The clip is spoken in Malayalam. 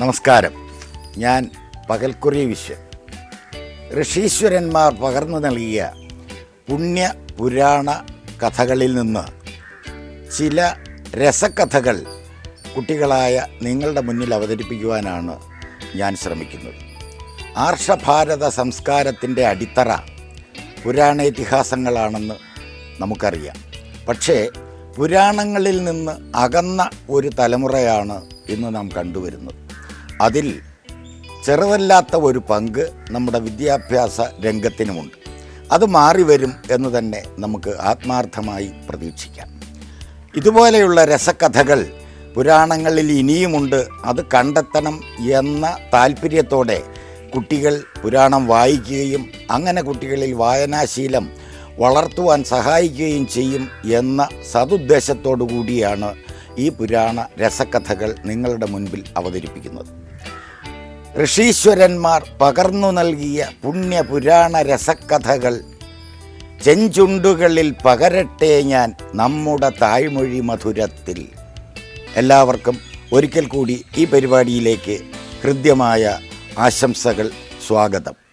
നമസ്കാരം. ഞാൻ പകൽക്കുറി വിശ്വൻ. ഋഷീശ്വരന്മാർ പകർന്നു നൽകിയ പുണ്യ പുരാണ കഥകളിൽ നിന്ന് ചില രസകഥകൾ കുട്ടികളായ നിങ്ങളുടെ മുന്നിൽ അവതരിപ്പിക്കുവാനാണ് ഞാൻ ശ്രമിക്കുന്നത്. ആർഷഭാരത സംസ്കാരത്തിന്റെ അടിത്തറ പുരാണ ഇതിഹാസങ്ങളാണെന്ന് നമുക്കറിയാം. പക്ഷേ പുരാണങ്ങളിൽ നിന്ന് അകന്ന ഒരു തലമുറയാണ് ഇന്ന് നാം കണ്ടുവരുന്നത്. അതിൽ ചെറുതല്ലാത്ത ഒരു പങ്ക് നമ്മുടെ വിദ്യാഭ്യാസ രംഗത്തിനുമുണ്ട്. അത് മാറി വരും എന്ന് തന്നെ നമുക്ക് ആത്മാർത്ഥമായി പ്രതീക്ഷിക്കാം. ഇതുപോലെയുള്ള രസകഥകൾ പുരാണങ്ങളിൽ ഇനിയുമുണ്ട്. അത് കണ്ടെത്തണം എന്ന താല്പര്യത്തോടെ കുട്ടികൾ പുരാണം വായിക്കുകയും അങ്ങനെ കുട്ടികളിൽ വായനാശീലം വളർത്തുവാൻ സഹായിക്കുകയും ചെയ്യും എന്ന സതുദ്ദേശത്തോടു കൂടിയാണ് ഈ പുരാണ രസകഥകൾ നിങ്ങളുടെ മുൻപിൽ അവതരിപ്പിക്കുന്നത്. ഋഷീശ്വരന്മാർ പകർന്നു നൽകിയ പുണ്യ പുരാണ രസകഥകൾ ചെഞ്ചുണ്ടുകളിൽ പകരട്ടെ ഞാൻ നമ്മുടെ തായ്മൊഴി മധുരത്തിൽ. എല്ലാവർക്കും ഒരിക്കൽ കൂടി ഈ പരിപാടിയിലേക്ക് ഹൃദ്യമായ ആശംസകൾ സ്വാഗതം.